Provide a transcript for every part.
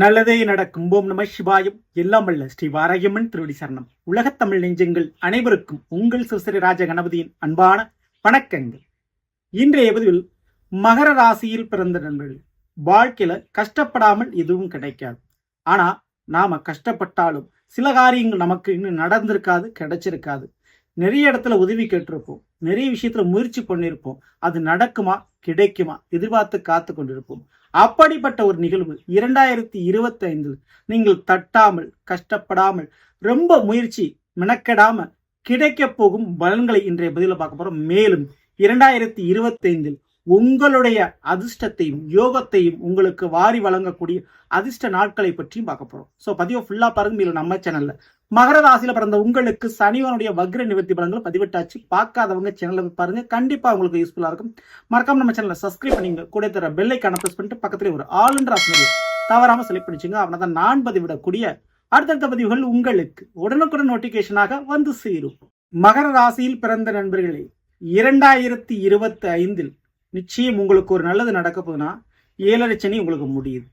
நல்லதே நடக்கும். ஓம் நம சிவாயம் எல்லாம் வல்ல. ஸ்ரீ வாராயம்மன் திருவடி சரணம். உலகத்தமிழ் நெஞ்சங்கள் அனைவருக்கும் உங்கள் சிவசரி ராஜ கணபதியின் அன்பான வணக்கங்கள். இன்றைய பதிவில் மகர ராசியில் பிறந்த நண்பர்கள். வாழ்க்கையில கஷ்டப்படாமல் எதுவும் கிடைக்காது. ஆனா நாம கஷ்டப்பட்டாலும் சில காரியங்கள் நமக்கு இன்னும் நடந்திருக்காது கிடைச்சிருக்காது. நிறைய இடத்துல உதவி கேட்டிருப்போம். நிறைய விஷயத்துல முயற்சி பண்ணியிருப்போம் அது நடக்குமா? கிடைக்குமா? எதிர்பார்த்து காத்து கொண்டிருப்போம். அப்படிப்பட்ட ஒரு நிகழ்வு இரண்டாயிரத்தி இருபத்தி ஐந்தில் நீங்கள் தட்டாமல் கஷ்டப்படாமல் ரொம்ப முயற்சி மெனக்கெடாம கிடைக்க போகும் பலன்களை இன்றைய பதில பார்க்க போறோம். மேலும் இரண்டாயிரத்தி இருபத்தி ஐந்தில் உங்களுடைய அதிர்ஷ்டத்தையும் யோகத்தையும் உங்களுக்கு வாரி வழங்கக்கூடிய அதிர்ஷ்ட நாட்களை பற்றியும் பார்க்க போறோம். ஸோ பதிவை ஃபுல்லா பாருங்க. மேலும் நம்ம சேனல்ல மகர ராசியில பிறந்த உங்களுக்கு சனிவனுடைய வக்ர நிவர்த்தி பலன்கள் பதிவிட்டாச்சு. பார்க்காதவங்க சேனல்ல பாருங்க. கண்டிப்பா உங்களுக்கு யூஸ்ஃபுல்லா இருக்கும். மறக்காம நம்ம சேனலை சப்ஸ்கிரைப் பண்ணிங்க கூட தர பெல்லைக்கான ப்ரெஸ் பண்ணிட்டு பக்கத்துல ஒரு ஆல் என்ற ஆப்ஷன் தவறாம செலக்ட் பண்ணிச்சுங்க. அவனை தான் நான் பதிவிடக்கூடிய அடுத்தடுத்த பதிவுகள் உங்களுக்கு உடனுக்குடன் நோட்டிபிகேஷனாக வந்து சேரும். மகர ராசியில் பிறந்த நண்பர்களே இரண்டாயிரத்தி இருபத்தி ஐந்தில் நிச்சயம் உங்களுக்கு ஒரு நல்லது நடக்க போகுதுன்னா ஏழரை சனி உங்களுக்கு முடியுது.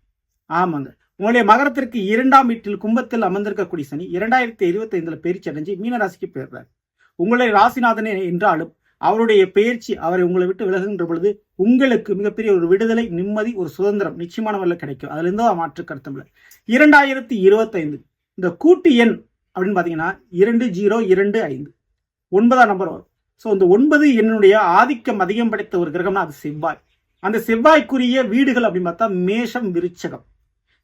ஆமாங்க. உங்களுடைய மகரத்திற்கு இரண்டாம் வீட்டில் கும்பத்தில் அமர்ந்திருக்கக்கூடிய சனி இரண்டாயிரத்தி இருபத்தி ஐந்துல பயிற்சி அடைஞ்சு மீனராசிக்கு போயிடுறார். உங்களுடைய ராசிநாதனே என்றாலும் அவருடைய பயிற்சி அவரை உங்களை விட்டு விலகுகின்ற பொழுது உங்களுக்கு மிகப்பெரிய ஒரு விடுதலை நிம்மதி ஒரு சுதந்திரம் நிச்சயமான கிடைக்கும். அதுல இருந்தோ மாற்று கருத்தம் இல்லை. இரண்டாயிரத்தி இருபத்தைந்து. இந்த கூட்டு எண் அப்படின்னு பாத்தீங்கன்னா இரண்டு ஜீரோ இரண்டு ஐந்து. ஒன்பதாம் நம்பர் வரும். ஸோ இந்த ஒன்பது என்னுடைய ஆதிக்கம் அதிகம் படைத்த ஒரு கிரகம்னா அது செவ்வாய். அந்த செவ்வாய்க்குரிய வீடுகள் அப்படின்னு பார்த்தா மேஷம் விருச்சகம்.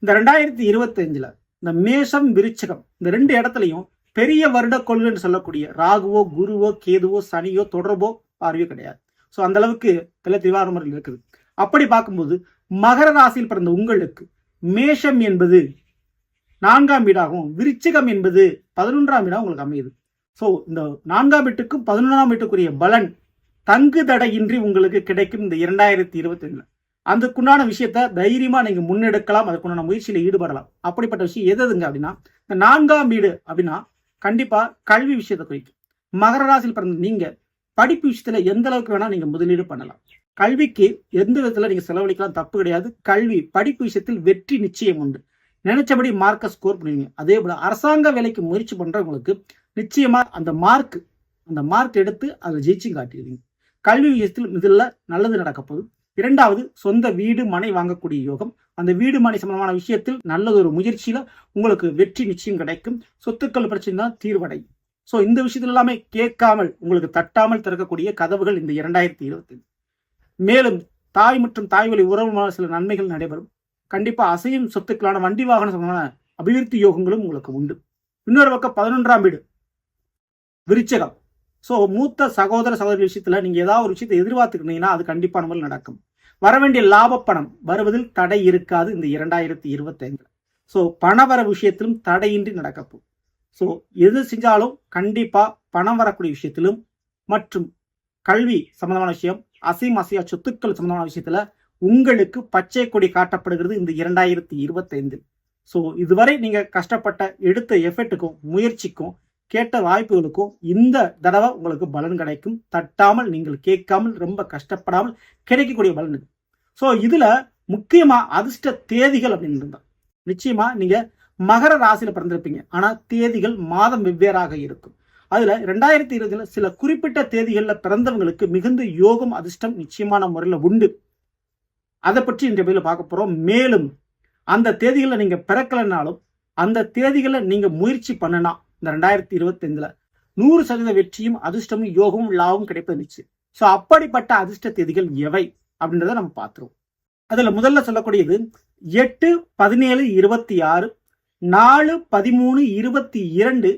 இந்த ரெண்டாயிரத்தி இருபத்தஞ்சில் இந்த மேஷம் விருச்சகம் இந்த ரெண்டு இடத்துலையும் பெரிய வருட கொள்கைன்னு சொல்லக்கூடிய ராகுவோ குருவோ கேதுவோ சனியோ தொடர்போ பார்வையோ கிடையாது. ஸோ அந்த அளவுக்கு பல திருவாரூரில் இருக்குது. அப்படி பார்க்கும்போது மகர ராசியில் பிறந்த உங்களுக்கு மேஷம் என்பது நான்காம் வீடாகவும் விருச்சிகம் என்பது பதினொன்றாம் வீடாக உங்களுக்கு அமையுது. ஸோ இந்த நான்காம் வீட்டுக்கும் பதினொன்றாம் வீட்டுக்குரிய பலன் தங்கு தடையின்றி உங்களுக்கு கிடைக்கும் இந்த இரண்டாயிரத்தி இருபத்தி அதுக்குண்டான விஷயத்த தைரியமா நீங்க முன்னெடுக்கலாம் அதுக்குண்டான முயற்சியில் ஈடுபடலாம். அப்படிப்பட்ட விஷயம் எது எதுங்க அப்படின்னா இந்த நான்காம் வீடு அப்படின்னா கண்டிப்பா கல்வி விஷயத்தை குறிக்கும். மகர ராசியில் பிறந்த நீங்க படிப்பு விஷயத்துல எந்த அளவுக்கு வேணா நீங்க முதலீடு பண்ணலாம். கல்விக்கு எந்த விதத்துல நீங்க செலவழிக்கலாம் தப்பு கிடையாது. கல்வி படிப்பு விஷயத்தில் வெற்றி நிச்சயம் உண்டு. நினைச்சபடி மார்க்கை ஸ்கோர் பண்ணுவீங்க. அதே போல அரசாங்க வேலைக்கு முயற்சி பண்றவங்களுக்கு நிச்சயமா அந்த மார்க் அந்த மார்க் எடுத்து அதை ஜெயிச்சு காட்டிடுவீங்க. கல்வி விஷயத்தில் இதில் நல்லது நடக்கப்போது இரண்டாவது சொந்த வீடு மனை வாங்கக்கூடிய யோகம். அந்த வீடு மனை சம்பந்தமான விஷயத்தில் நல்லது ஒரு முயற்சியில உங்களுக்கு வெற்றி நிச்சயம் கிடைக்கும். சொத்துக்கள் பிரச்சனை தான் தீர்வடையும். ஸோ இந்த விஷயத்துல எல்லாமே கேட்காமல் உங்களுக்கு தட்டாமல் திறக்கக்கூடிய கதவுகள் இந்த இரண்டாயிரத்தி இருபத்தி மேலும் தாய் மற்றும் தாய் வழி உறவுமான சில நன்மைகள் நடைபெறும். கண்டிப்பா அசையும் சொத்துக்களான வண்டி வாகன சம்பந்தமான அபிவிருத்தி யோகங்களும் உங்களுக்கு உண்டு. இன்னொரு பக்கம் பதினொன்றாம் வீடு. விருச்சகம். ஸோ மூத்த சகோதர சகோதரி விஷயத்துல நீங்க ஏதாவது ஒரு விஷயத்தை எதிர்பார்த்துக்கிட்டீங்கன்னா அது கண்டிப்பான நம்ம நடக்கும். வர வேண்டிய லாப பணம் வருவதில் தடை இருக்காது இந்த இரண்டாயிரத்தி இருபத்தி ஐந்துல ஸோ பணவர விஷயத்திலும் தடையின்றி நடக்கப்போம் ஸோ எது செஞ்சாலும் கண்டிப்பாக பணம் வரக்கூடிய விஷயத்திலும் மற்றும் கல்வி சம்பந்தமான விஷயம் அசைம் அசையா சொத்துக்கள் சம்பந்தமான விஷயத்துல உங்களுக்கு பச்சை கொடி காட்டப்படுகிறது இந்த இரண்டாயிரத்தி இருபத்தைந்தில். ஸோ இதுவரை நீங்கள் கஷ்டப்பட்ட எடுத்த எஃபெர்ட்டுக்கும் முயற்சிக்கும் கேட்ட வாய்ப்புகளுக்கும் இந்த தடவை உங்களுக்கு பலன் கிடைக்கும். தட்டாமல் நீங்கள் கேட்காமல் ரொம்ப கஷ்டப்படாமல் கிடைக்கக்கூடிய பலன் இது. ஸோ இதில் முக்கியமாக அதிர்ஷ்ட தேதிகள் அப்படின்னு இருந்தால் நிச்சயமாக நீங்கள் மகர ராசியில் பிறந்திருப்பீங்க. ஆனால் தேதிகள் மாதம் வெவ்வேறாக இருக்கும். அதில் ரெண்டாயிரத்தி இருபதில் சில குறிப்பிட்ட தேதிகளில் பிறந்தவங்களுக்கு மிகுந்த யோகம் அதிர்ஷ்டம் நிச்சயமான முறையில் உண்டு. அதை பற்றி இன்றைய பயில பார்க்க போகிறோம் மேலும் அந்த தேதிகளில் நீங்கள் பிறக்கலைனாலும் அந்த தேதிகளை நீங்கள் முயற்சி பண்ணினா இந்த ரெண்டாயிரத்தி இருபத்தைந்துல நூறு சதவீத வெற்றியும் அதிர்ஷ்டமும் யோகமும் லாபமும் கிடைப்பது ஸோ அப்படிப்பட்ட அதிர்ஷ்ட தேதிகள் எவை? அப்படின்றத நம்ம பார்த்துருவோம். அதுல முதல்ல சொல்லக்கூடியது எட்டு பதினேழு இருபத்தி ஆறு நாலு பதிமூணு இருபத்தி இரண்டு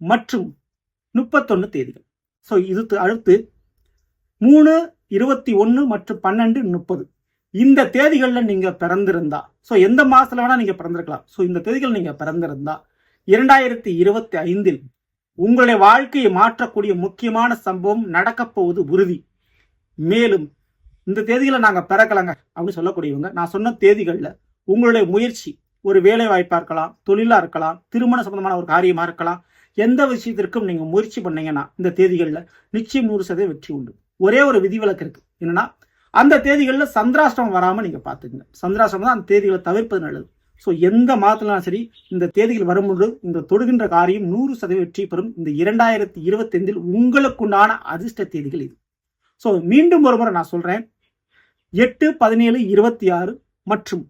மற்றும் முப்பத்தொன்னு தேதிகள். ஸோ இது அடுத்து மூணு இருபத்தி ஒன்று மற்றும் பன்னெண்டு முப்பது. இந்த தேதிகளில் நீங்க பிறந்திருந்தா ஸோ எந்த மாசத்துல வேணா நீங்க பிறந்திருக்கலாம். ஸோ இந்த தேதிகள் நீங்க பிறந்திருந்தா இரண்டாயிரத்தி இருபத்தி ஐந்தில் உங்களுடைய வாழ்க்கையை மாற்றக்கூடிய முக்கியமான சம்பவம் நடக்கப் போவது உறுதி. மேலும் இந்த தேதிகளை நாங்கள் பிறக்கலங்க அப்படின்னு சொல்லக்கூடியவங்க நான் சொன்ன தேதிகளில் உங்களுடைய முயற்சி ஒரு வேலை வாய்ப்பாக இருக்கலாம் தொழிலாக இருக்கலாம் திருமண சம்பந்தமான ஒரு காரியமாக இருக்கலாம் எந்த விஷயத்திற்கும் நீங்கள் முயற்சி பண்ணீங்கன்னா இந்த தேதிகளில் நிச்சயம் நூறு சதவீதம் வெற்றி உண்டு. ஒரே ஒரு விதிவிலக்கு இருக்குது என்னென்னா அந்த தேதிகளில் சந்திராஷ்டிரமம் வராமல் நீங்கள் பாத்துக்கங்க சந்திராஷ்டிரமம் தான் அந்த தேதிகளை தவிர்ப்பது நல்லது. ஸோ எந்த மாதத்திலும் சரி இந்த தேதியில் வரும்போது இந்த தொடுகின்ற காரியம் நூறு சதவீத வெற்றி பெறும். இந்த இரண்டாயிரத்தி இருபத்தி ஐந்தில் உங்களுக்குண்டான அதிர்ஷ்ட தேதிகள் இது. ஸோ மீண்டும் ஒரு முறை நான் சொல்றேன். எட்டு பதினேழு இருபத்தி ஆறு மற்றும்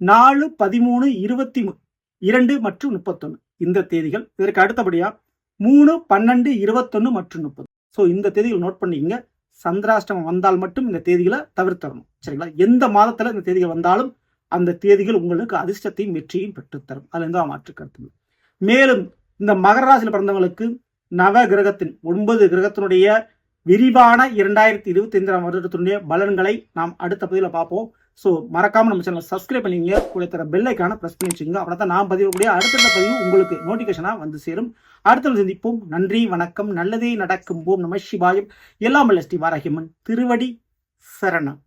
நாலு பதிமூணு இருபத்தி இரண்டு மற்றும் முப்பத்தொன்று இந்த தேதிகள். இதற்கு அடுத்தபடியா மூணு பன்னெண்டு இருபத்தொன்னு மற்றும் முப்பது. ஸோ இந்த தேதிகள் நோட் பண்ணிக்கங்க. சந்திராஷ்டமம் வந்தால் மட்டும் இந்த தேதிகளை தவிர்த்தரணும். சரிங்களா? எந்த மாதத்துல இந்த தேதிகள் வந்தாலும் அந்த தேதிகள் உங்களுக்கு அதிர்ஷ்டத்தையும் வெற்றியையும் பெற்றுத்தரும். அதுல எந்த மாற்று கருத்து. மேலும் இந்த மகர ராசியில் பிறந்தவங்களுக்கு நவ கிரகத்தின் ஒன்பது கிரகத்தினுடைய விரிவான இரண்டாயிரத்தி இருபத்தி ஐந்தாம் வருடத்தினுடைய பலன்களை நாம் அடுத்த பதிவில் பார்ப்போம். ஸோ மறக்காம நம்ம சேனல் சப்ஸ்கிரைப் பண்ணிங்க கூட தர பெல்லைக்கான ப்ரெஸ் பண்ணி வச்சுங்க அப்படின்னா தான் நான் பதிவக்கூடிய அடுத்தடுத்த பதிவு உங்களுக்கு நோட்டிஃபிகேஷனாக வந்து சேரும். அடுத்த சந்திப்போம். நன்றி வணக்கம். நல்லதே நடக்கும். ஓம் நம சிவாயம். எல்லாம் வல்ல ஸ்ரீ வாராகியம்மன் திருவடி சரணம்.